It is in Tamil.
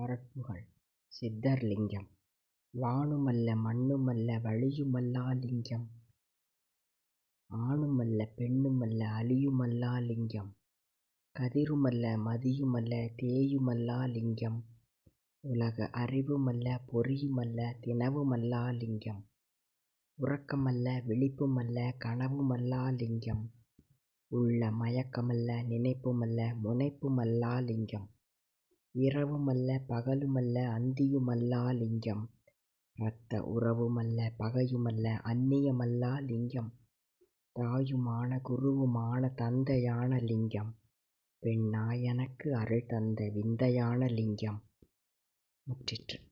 அருட்புகழ் சித்தர் லிங்கம் வானுமல்ல மண்ணுமல்ல வழியுமல்லா லிங்கம். ஆணுமல்ல பெண்ணுமல்ல அழியுமல்லா லிங்கம். கதிருமல்ல மதியுமல்ல தேயுமல்லா லிங்கம். உலக அறிவுமல்ல பொறியுமல்ல தினவுமல்லா லிங்கம். உறக்கமல்ல விழிப்புமல்ல கனவுமல்லா லிங்கம். உள்ள மயக்கமல்ல நினைப்புமல்ல முனைப்புமல்லா லிங்கம். இரவுமல்ல பகலுமல்ல அந்தியுமல்லா லிங்கம். இரத்த உறவுமல்ல பகையுமல்ல அந்நியமல்லா லிங்கம். தாயுமான குருவுமான தந்தையான லிங்கம். பெண்ணாய் எனக்கு அருள் தந்த விந்தையான லிங்கம். முற்றிற்று.